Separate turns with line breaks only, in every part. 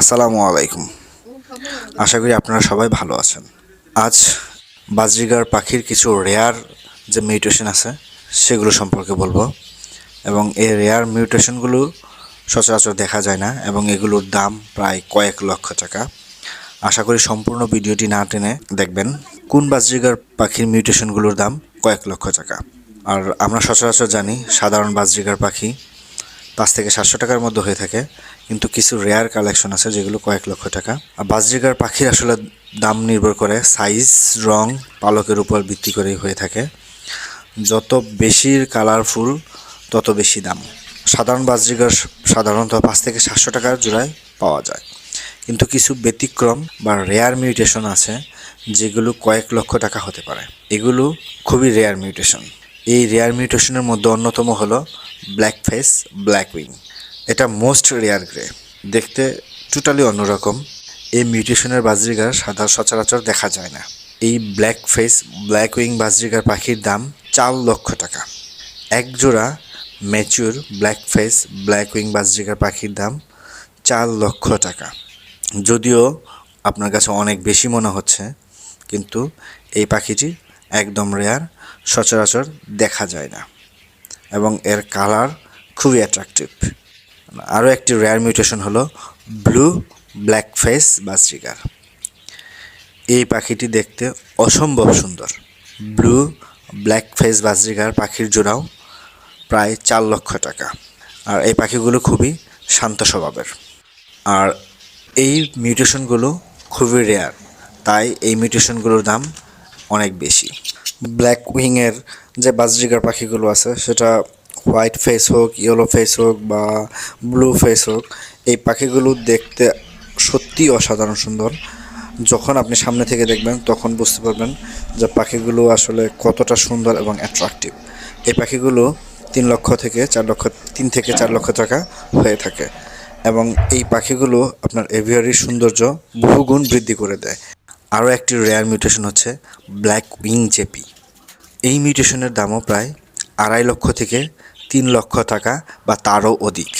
আসসালামু আলাইকুম। আশা করি আপনারা সবাই ভালো আছেন। আজ বাজরিগার পাখির কিছু রেয়ার যে মিউটেশন আছে, সেগুলো সম্পর্কে বলব। এবং এই রেয়ার মিউটেশনগুলো সচরাচর দেখা যায় না, এবং এগুলোর দাম প্রায় কয়েক লক্ষ টাকা। আশা করি সম্পূর্ণ ভিডিওটি না টেনে দেখবেন। কোন বাজরিগার পাখির মিউটেশনগুলোর দাম কয়েক লক্ষ টাকা? আর আমরা সচরাচর জানি, সাধারণ বাজরিগার পাখি পাঁচ থেকে সাতশো টাকার মধ্যে হয়ে থাকে। কিন্তু কিছু রেয়ার কালেকশন আছে যেগুলো কয়েক লক্ষ টাকা। আর বাজরিগার পাখির আসলে দাম নির্ভর করে সাইজ রং, পালকের উপর ভিত্তি করেই হয়ে থাকে। যত বেশি কালারফুল তত বেশি দাম। সাধারণ বাজরিগার সাধারণত পাঁচ থেকে সাতশো টাকার জোড়ায় পাওয়া যায়। কিন্তু কিছু ব্যতিক্রম বা রেয়ার মিউটেশন আছে, যেগুলো কয়েক লক্ষ টাকা হতে পারে। এগুলো খুবই রেয়ার মিউটেশন এই রেয়ার মিউটেশনের মধ্যে অন্যতম হলো ব্ল্যাক ফেস ব্ল্যাক উইং এটা মোস্ট রেয়ার গ্রে দেখতে টোটালি অন্যরকম। এই মিউটেশনের বাজরিগার সাদা সচরাচর দেখা যায় না। এই black face black wing budgerigar পাখির দাম চার লক্ষ টাকা। এক জোড়া mature black face black wing budgerigar পাখির দাম চার লক্ষ টাকা। যদিও আপনার কাছে অনেক বেশি মনে হচ্ছে, কিন্তু এই পাখিটি একদম রেয়ার সচরাচর দেখা যায় না। এবং এর কালার খুবই অ্যাট্রাকটিভ আরও একটি রেয়ার মিউটেশন হলো ব্লু ব্ল্যাক ফেস বাজরিগার এই পাখিটি দেখতে অসম্ভব সুন্দর। ব্লু ব্ল্যাক ফেস বাজরিগার পাখির জোড়াও প্রায় চার লক্ষ টাকা। আর এই পাখিগুলো খুবই শান্ত স্বভাবের। আর এই মিউটেশনগুলো খুবই রেয়ার তাই এই মিউটেশনগুলোর দাম অনেক বেশি। ব্ল্যাক উইংয়ের যে বাজরিগার পাখিগুলো আছে, সেটা হোয়াইট ফেস হোক ইয়েলো ফেস হোক বা ব্লু ফেস হোক, এই পাখিগুলো দেখতে সত্যি অসাধারণ সুন্দর। যখন আপনি সামনে থেকে দেখবেন, তখন বুঝতে পারবেন যে পাখিগুলো আসলে কতটা সুন্দর এবং অ্যাট্রাকটিভ এই পাখিগুলো তিন লক্ষ থেকে চার লক্ষ, তিন থেকে চার লক্ষ টাকা হয়ে থাকে এবং এই পাখিগুলো আপনার এভিয়ারির সৌন্দর্য বহুগুণ বৃদ্ধি করে দেয়। আরও একটি রেয়ার মিউটেশন হচ্ছে ব্ল্যাক উইং জেপি এই মিউটেশনের দামও প্রায় আড়াই লক্ষ থেকে তিন লক্ষ টাকা বা তারও অধিক।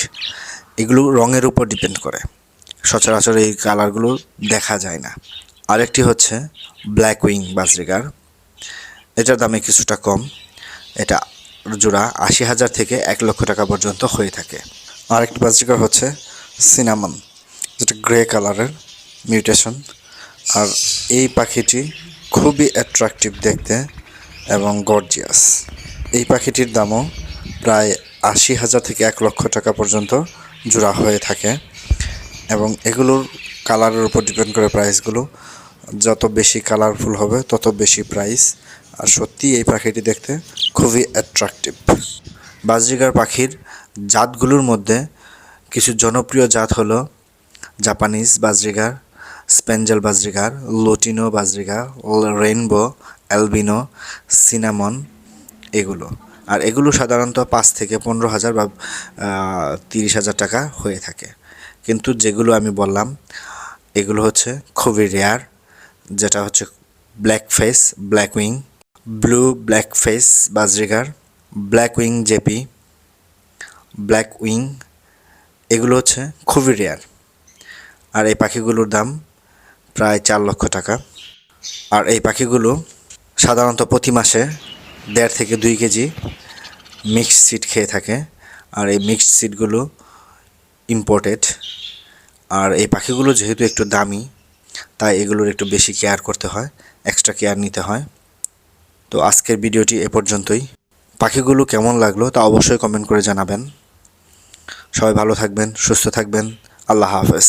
এগুলো রঙের উপর ডিপেন্ড করে। সচরাচর এই কালারগুলো দেখা যায় না। আরেকটি হচ্ছে ব্ল্যাক উইং বাজরিগার এটার দামে কিছুটা কম। এটা জোড়া আশি হাজার থেকে এক লক্ষ টাকা পর্যন্ত হয়ে থাকে। আরেকটি বাজরিগার হচ্ছে সিনামন যেটা গ্রে কালারের মিউটেশন আর এই পাখিটি খুবই অ্যাট্রাকটিভ দেখতে এবং গর্জিয়াস এই পাখিটির দামও প্রায় আশি হাজার থেকে এক লক্ষ টাকা পর্যন্ত জোড়া হয়ে থাকে এবং এগুলোর কালারের উপর ডিপেন্ড করে প্রাইসগুলো যত বেশি কালারফুল হবে, তত বেশি প্রাইস আর সত্যি এই পাখিটি দেখতে খুবই অ্যাট্রাকটিভ বাজরিগার পাখির জাতগুলোর মধ্যে কিছু জনপ্রিয় জাত হলো Japanese budgerigar spangle budgerigar lutino budgerigar rainbow, albino, cinnamon এগুলো। আর এগুলো সাধারণত পাঁচ থেকে পনেরো হাজার বা তিরিশ হাজার টাকা হয়ে থাকে। কিন্তু যেগুলো আমি বললাম, এগুলো হচ্ছে খুবই রেয়ার যেটা হচ্ছে black face black wing blue black face budgerigar black wing JP black wing এগুলো হচ্ছে খুবই রেয়ার আর এই পাখিগুলোর দাম প্রায় চার লক্ষ টাকা। আর এই পাখিগুলো সাধারণত প্রতি মাসে দেড় থেকে দুই কেজি মিক্সড সিড খেয়ে থাকে। আর এই মিক্সড সিডগুলো ইম্পোর্টেড আর এই পাখিগুলো যেহেতু একটু দামি, তাই এগুলোর একটু বেশি কেয়ার করতে হয় এক্সট্রা কেয়ার নিতে হয়। তো আজকের ভিডিওটি এ পর্যন্তই। পাখিগুলো কেমন লাগল তা অবশ্যই কমেন্ট করে জানাবেন। সবাই ভালো থাকবেন, সুস্থ থাকবেন। আল্লাহ হাফেজ।